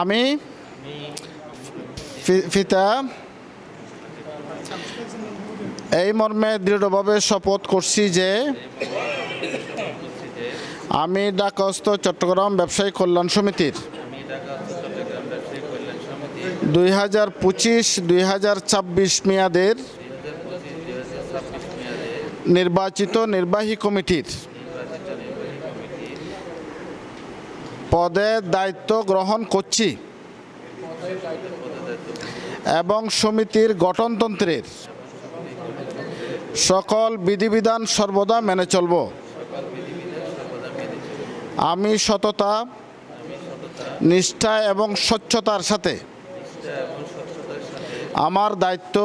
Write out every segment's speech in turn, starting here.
আমি? ফিতা? এই মর্মে দৃঢ়ভাবে শপথ করছি যে আমি ডাকস্থ চট্টগ্রাম ব্যবসায়ী কল্যাণ সমিতির দুই হাজার পঁচিশ, দুই হাজার ছাব্বিশ মেয়াদের নির্বাচিত নির্বাহী কমিটির নির্বাচিত নির্বাহী কমিটি পদে দায়িত্ব গ্রহণ করছি এবং সমিতির গঠনতন্ত্রের সকল বিধিবিধান সর্বদা মেনে চলব। আমি সততা, নিষ্ঠা এবং স্বচ্ছতার সাথে আমার দায়িত্ব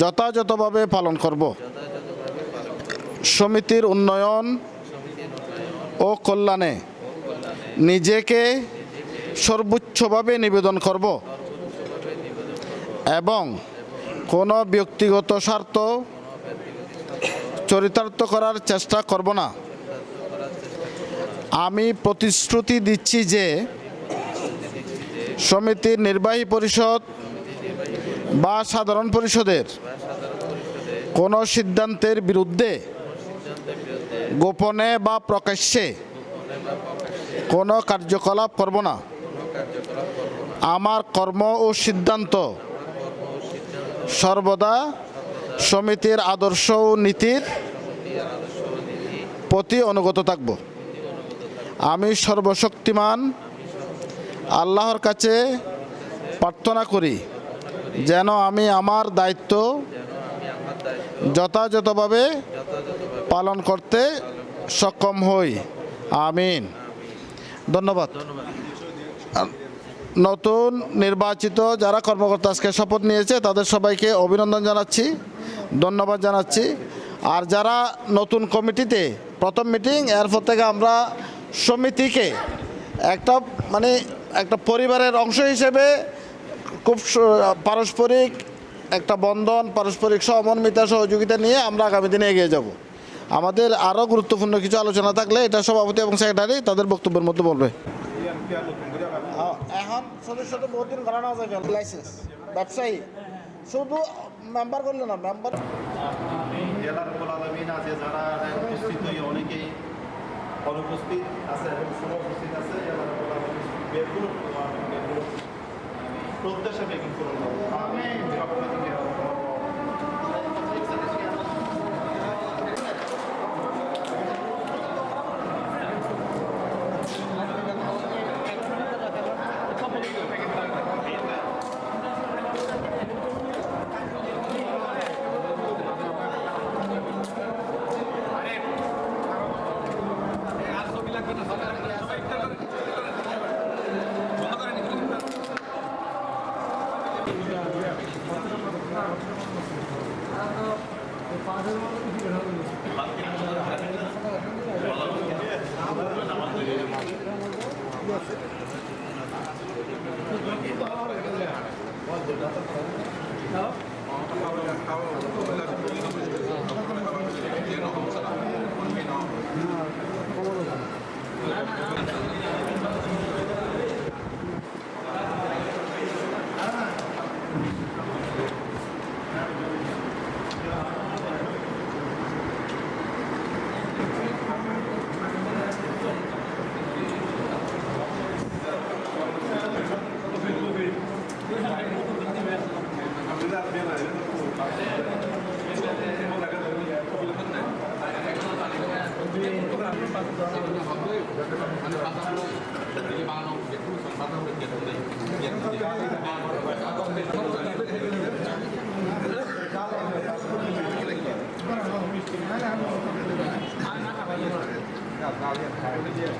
যথাযথভাবে পালন করব। সমিতির উন্নয়ন ও কল্যাণে নিজেকে সর্বোচ্চভাবে নিবেদন করব এবং কোনো ব্যক্তিগত স্বার্থ চরিতার্থ করার চেষ্টা করব না। আমি প্রতিশ্রুতি দিচ্ছি যে সমিতির নির্বাহী পরিষদ বা সাধারণ পরিষদের কোনো সিদ্ধান্তের বিরুদ্ধে গোপনে বা প্রকাশ্যে কোনো কার্যকলাপ করব না। আমার কর্ম ও সিদ্ধান্ত সর্বদা সমিতির আদর্শ ও নীতির প্রতি অনুগত থাকব। আমি সর্বশক্তিমান আল্লাহর কাছে প্রার্থনা করি যেন আমি আমার দায়িত্ব যথাযথভাবে পালন করতে সক্ষম হই। আমিন। ধন্যবাদ। নতুন নির্বাচিত যারা কর্মকর্তা আজকে শপথ নিয়েছে, তাদের সবাইকে অভিনন্দন জানাচ্ছি, ধন্যবাদ জানাচ্ছি। আর যারা নতুন কমিটিতে প্রথম মিটিং এরপর থেকে আমরা সমিতিকে একটা মানে একটা পরিবারের অংশ হিসেবে খুব পারস্পরিক একটা বন্ধন, পারস্পরিক সমন্বিতা সহযোগিতা নিয়ে আমরা আগামী দিনে এগিয়ে যাব। আমাদের আরও গুরুত্বপূর্ণ কিছু আলোচনা থাকলে এটা সভাপতি এবং সেক্রেটারি তাদের বক্তব্যের মধ্যে বলবে। এখন সদস্য তো বহুত করানো যাবে লাইসেন্স ব্যবসায়ী। শুধু মেম্বার করলে না মেম্বার জেলার আলমিন আছে যারা উপস্থিত হয়ে অনেকেই অনুপস্থিত আছে আছে আলমিন Obrigado.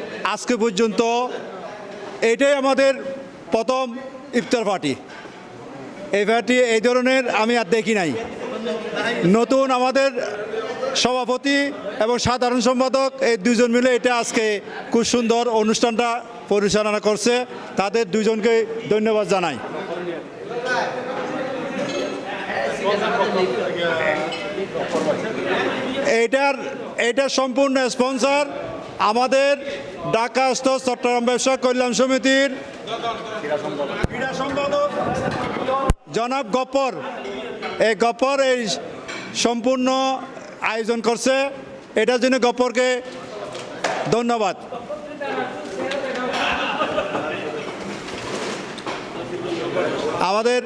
আজকে পর্যন্ত এটাই আমাদের প্রথম ইফতার পার্টি। এই পার্টি এই ধরনের আমি আর দেখি নাই। নতুন আমাদের সভাপতি এবং সাধারণ সম্পাদক এই দুজন মিলে এটা আজকে খুব সুন্দর অনুষ্ঠানটা পরিচালনা করছে। তাদের দুজনকে ধন্যবাদ জানাই। এইটার এইটার সম্পূর্ণ স্পন্সর আমাদের ঢাকাস্থ চট্টগ্রাম ব্যবসা কল্যাণ সমিতির জনাব গপ্পর এই গপ্পর এই সম্পূর্ণ আয়োজন করছে। এটার জন্য গপ্পরকে ধন্যবাদ। আমাদের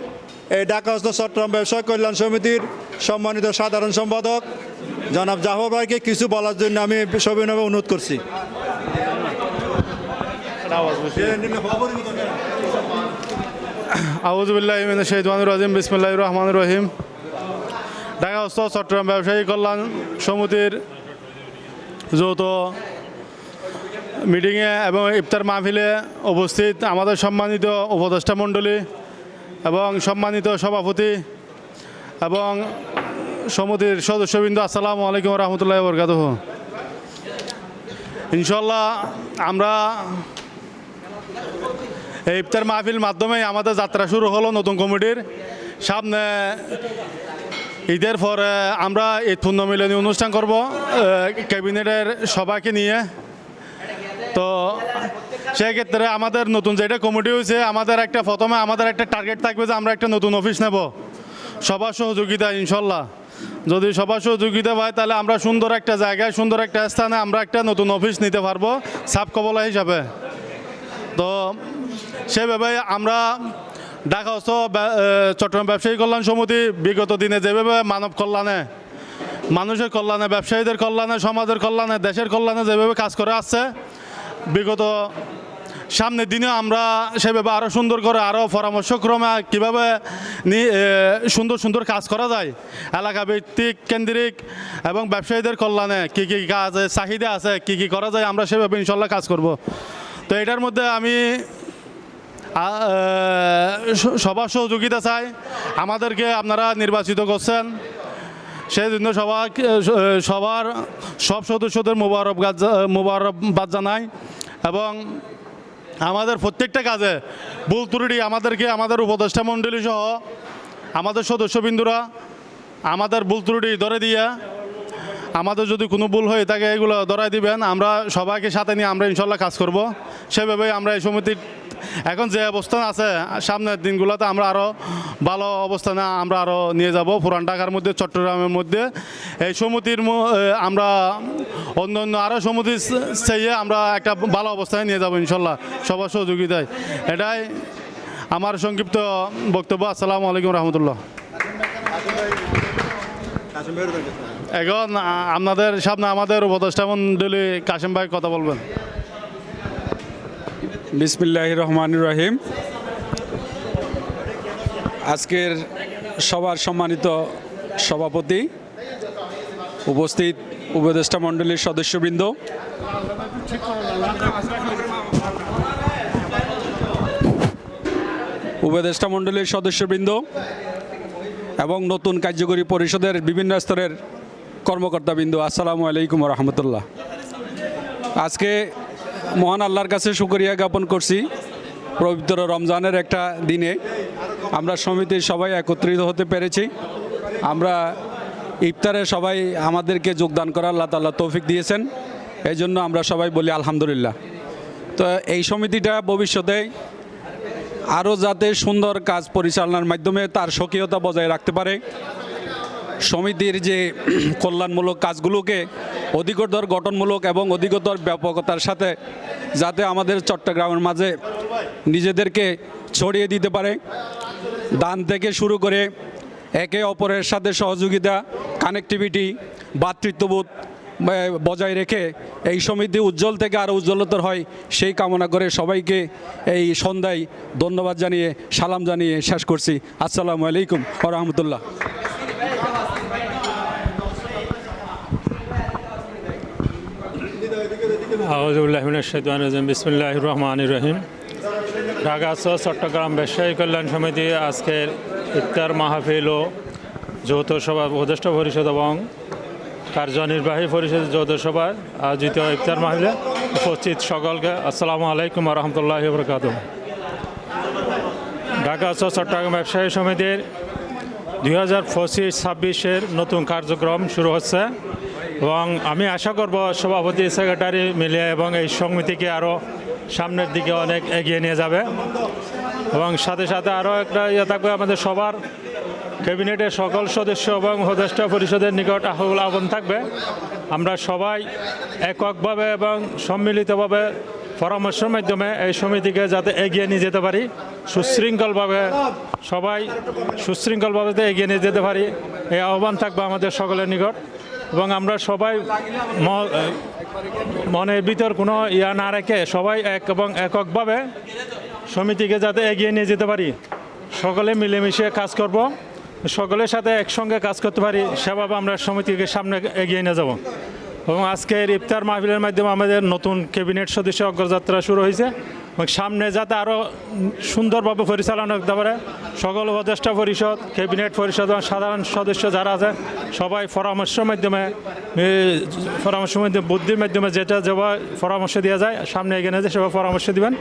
এই ঢাকাস্থ চট্টগ্রাম ব্যবসা কল্যাণ সমিতির সম্মানিত সাধারণ সম্পাদক জনাব জাফর ভাইকে কিছু বলার জন্য আমি সবিনয় অনুরোধ করছি। আউজুবিল্লাহ ইমিন শহীদানুর রাজিম বিসমুল্লাহ রহমান রহিম। ঢাকা হস্ত চট্টগ্রাম ব্যবসায়ী কল্যাণ সমিতির যৌথ মিটিংয়ে এবং ইফতার মাহফিলে উপস্থিত আমাদের সম্মানিত উপদেষ্টা মণ্ডলী এবং সম্মানিত সভাপতি এবং সমিতির সদস্যবৃন্দ, আসসালামু আলাইকুম রহমতুল্লাহ বরকাত ইনশাল্লাহ আমরা এই ইফতার মাহফিল মাধ্যমে আমাদের যাত্রা শুরু হলো নতুন কমিটির সামনে। ঈদের পরে আমরা ঈদ মিলনী অনুষ্ঠান করব ক্যাবিনেটের সবাইকে নিয়ে। তো সেই ক্ষেত্রে আমাদের নতুন যেটা কমিটি হয়েছে, আমাদের একটা প্রথমে আমাদের একটা টার্গেট থাকবে যে আমরা একটা নতুন অফিস নেব। সবার সহযোগিতা, ইনশাল্লাহ। যদি সবার সহযোগিতা পাই তাহলে আমরা সুন্দর একটা জায়গায়, সুন্দর একটা স্থানে আমরা একটা নতুন অফিস নিতে পারব সাব কবলা হিসাবে। তো সেভাবে আমরা ঢাকা হস্ত ব্যা- চট্টগ্রাম ব্যবসায়ী কল্যাণ সমিতি বিগত দিনে যেভাবে মানব কল্যাণে, মানুষের কল্যাণে, ব্যবসায়ীদের কল্যাণে, সমাজের কল্যাণে, দেশের কল্যাণে যেভাবে কাজ করে আসছে বিগত সামনের দিনে আমরা সেভাবে আরও সুন্দর করে আরও পরামর্শক্রমে কীভাবে সুন্দর সুন্দর কাজ করা যায়। এলাকা ভিত্তিক কেন্দ্রিক এবং ব্যবসায়ীদের কল্যাণে কী কী কাজ, চাহিদা আছে, কী কী করা যায়, আমরা সেভাবে ইনশাল্লাহ কাজ করব। তো এটার মধ্যে আমি সবার সহযোগিতা চাই। আমাদেরকে আপনারা নির্বাচিত করছেন। সেই জন্য সবার সব সদস্যদের মোবারক মোবারকবাদ জানাই এবং আমাদের প্রত্যেকটা কাজে ভুল ত্রুটি আমাদেরকে, আমাদের উপদেষ্টা মণ্ডলী সহ আমাদের সদস্যবিন্দুরা আমাদের ভুল ত্রুটি ধরে দিয়ে আমাদের যদি কোনো ভুল হয়ে থাকে এগুলো ধরাই দিবেন। আমরা সবাইকে সাথে নিয়ে আমরা ইনশাল্লাহ কাজ করব। সেভাবেই আমরা এই সমিতির এখন যে অবস্থান আছে, সামনের দিনগুলোতে আমরা আরও ভালো অবস্থানে আমরা আরও নিয়ে যাব। পুরান ঢাকার মধ্যে, চট্টগ্রামের মধ্যে। এই সমিতির আমরা অন্য অন্য আরও সমিতি চাইয়ে আমরা একটা ভালো অবস্থায় নিয়ে যাব ইনশাল্লাহ, সবার সহযোগিতায়। এটাই আমার সংক্ষিপ্ত বক্তব্য। আসসালামু আলাইকুম রহমতুল্লাহ। এখন আপনাদের সামনে আমাদের উপদেষ্টা মন্ডলী কাশিম ভাই কথা বলবেন। বিসমিল্লাহ রহমান রহিম আজকের সবার সম্মানিত সভাপতি, উপস্থিত উপদেষ্টা মণ্ডলীর সদস্যবৃন্দ। উপদেষ্টা মণ্ডলীর সদস্যবৃন্দ এবং নতুন কার্যকরী পরিষদের বিভিন্ন স্তরের কর্মকর্তাবৃন্দ, আসসালামু আলাইকুম রহমতুল্লাহ। আজকে মহান আল্লাহর কাছে শুকরিয়া জ্ঞাপন করছি পবিত্র রমজানের একটা দিনে। আমরা সমিতির সবাই একত্রিত হতে পেরেছি। আমরা ইফতারে সবাই আমাদেরকে যোগদান করার আল্লাহ তাল্লাহ তৌফিক দিয়েছেন। এই জন্য আমরা সবাই বলি আলহামদুলিল্লাহ। তো এই সমিতিটা ভবিষ্যতে আরও যাতে সুন্দর কাজ পরিচালনার মাধ্যমে তার স্বকীয়তা বজায় রাখতে পারে সমিতির যে কল্যাণমূলক কাজগুলোকে অধিকতর গঠনমূলক এবং অধিকতর ব্যাপকতার সাথে যাতে আমাদের চট্টগ্রামের মাঝে নিজেদেরকে ছড়িয়ে দিতে পারে। দান থেকে শুরু করে একে অপরের সাথে সহযোগিতা কানেক্টিভিটি ভ্রাতৃত্ববোধ বজায় রেখে এই সমিতি উজ্জ্বল থেকে আরও উজ্জ্বলতর হয় সেই কামনা করে সবাইকে এই সন্ধ্যায় ধন্যবাদ জানিয়ে, সালাম জানিয়ে শেষ করছি। আসসালামু আলাইকুম রহমতুল্লাহ। আউজুবিল্লাহিমিনাশাইতানির বিসমিল্লাহির রহমানির রহিম। ঢাকা চট্টগ্রাম ব্যবসায়ী কল্যাণ সমিতি আজকের ইফতার মাহফিল ও যৌথ সভা উপদেষ্টা পরিষদ এবং কার্যনির্বাহী পরিষদের যৌথ সভায় আয়োজিত ইফতার মাহফিলে উপস্থিত সকলকে আসসালামু আলাইকুম রহমতুল্লাহ বরকাত ঢাকা চট্টগ্রাম ব্যবসায়ী সমিতির দুই হাজার পঁচিশ ছাব্বিশের নতুন কার্যক্রম শুরু হচ্ছে। এবং আমি আশা করব সভাপতি সেক্রেটারি মিলে এবং এই সমিতিকে আরও সামনের দিকে অনেক এগিয়ে নিয়ে যাবে। এবং সাথে সাথে আরও একটা ইয়ে থাকবে আমাদের সবার ক্যাবিনেটের সকল সদস্য এবং উপদেষ্টা পরিষদের নিকট আহ্বান আহ্বান থাকবে। আমরা সবাই এককভাবে এবং সম্মিলিতভাবে পরামর্শের মাধ্যমে এই সমিতিকে যাতে এগিয়ে নিয়ে যেতে পারি, সুশৃঙ্খলভাবে সবাই সুশৃঙ্খলভাবে এগিয়ে নিয়ে যেতে পারি, এই আহ্বান থাকবে আমাদের সকলের নিকট। এবং আমরা সবাই মনের ভিতর কোনো ইয়া না রেখে সবাই এক এবং এককভাবে সমিতিকে যাতে এগিয়ে নিয়ে যেতে পারি। সকলে মিলেমিশে কাজ করব। সকলের সাথে একসঙ্গে কাজ করতে পারি, সেভাবে আমরা সমিতিকে সামনে এগিয়ে নিয়ে যাব। এবং আজকের ইফতার মাহফিলের মাধ্যমে আমাদের নতুন ক্যাবিনেট সদস্য অগ্রযাত্রা শুরু হয়েছে এবং সামনে যাতে আরও সুন্দরভাবে পরিচালনা করতে পারে সকল উপদেষ্টা পরিষদ ক্যাবিনেট পরিষদ এবং সাধারণ সদস্য যারা আছে সবাই পরামর্শের মাধ্যমে এ, পরামর্শের মাধ্যমে বুদ্ধির মাধ্যমে যেটা যেভাবে পরামর্শ দেওয়া যায় সামনে এগিয়ে যায় সেভাবে পরামর্শ দিবেন।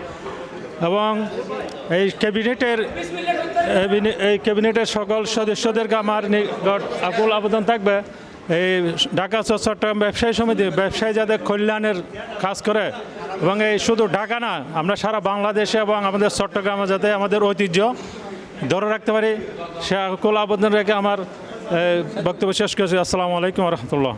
এবং এই ক্যাবিনেটের এই ক্যাবিনেটের সকল সদস্যদেরকে আমার নিকট আকুল আবেদন থাকবে। এই ঢাকা চট্টগ্রাম ব্যবসায়ী সমিতি, ব্যবসায়ী যাদের কল্যাণের কাজ করে, এবং এই শুধু ঢাকা না, আমরা সারা বাংলাদেশে এবং আমাদের চট্টগ্রামে যাতে আমাদের ঐতিহ্য ধরে রাখতে পারি, সে আকুল আবেদন রেখে আমার বক্তব্য শেষ করছি। আসসালামু আলাইকুম রহমতুল্লাহ।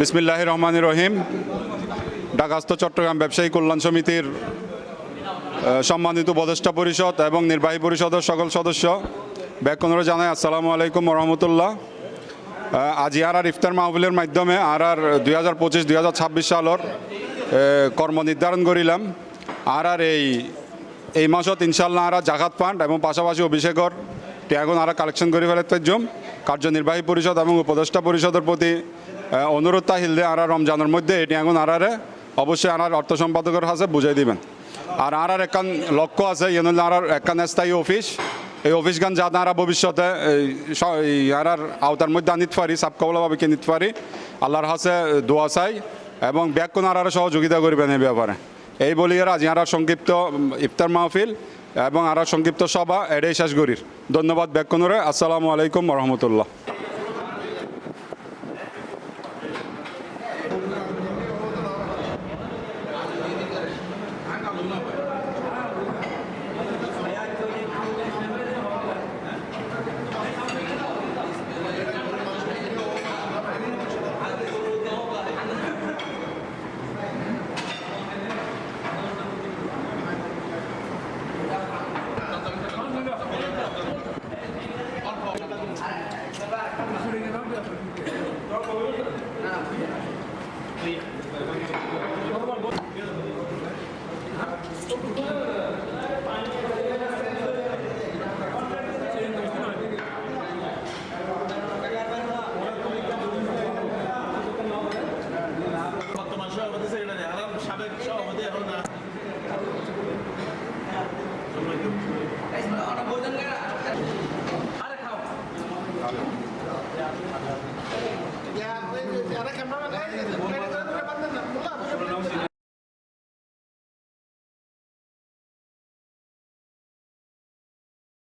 বিসমিল্লাহ রহমান রহিম। ঢাকাস্থ চট্টগ্রাম ব্যবসায়ী কল্যাণ সমিতির সম্মানিত উপদেষ্টা পরিষদ এবং নির্বাহী পরিষদের সকল সদস্য ব্যাকনরে জানাই আসসালামু আলাইকুম রহমতুল্লাহ। আজি আর আর ইফতার মাহফিলের মাধ্যমে আর আর দুই হাজার পঁচিশ, দুই হাজার ছাব্বিশ সালের কর্ম নির্ধারণ করিলাম। আর আর এই এই মাসত ইনশাল্লাহ আর জাকাত ফান্ড এবং পাশাপাশি অভিষেকর ট্যাগুন আর কালেকশন করে ফেলে পাইজম কার্যনির্বাহী পরিষদ এবং উপদেষ্টা পরিষদের প্রতি অনুরোধ তাহিল দে আর রমজানের মধ্যে এটি এখন আর অবশ্যই আর অর্থ সম্পাদকের হাতে বুঝাই দিবেন। আর আর আর একখান লক্ষ্য আছে ইয়ে আর আর একখান স্থায়ী অফিস। এই অফিস গান যা তারা ভবিষ্যতে আর আর আওতার মধ্যে আনিতে পারি সাবকাবলাভাবে নিতে পারি। আল্লাহর হাসে দোয়া চাই এবং ব্যাগ আর আর সহযোগিতা করবেন এই ব্যাপারে। এই বলি আর আজ আর আর সংক্ষিপ্ত ইফতার মাহফিল এবং আর আর সংক্ষিপ্ত সভা, এটাই শেষ করির। ধন্যবাদ ব্যাগ আসসালামু আলাইকুম রহমতুল্লাহ।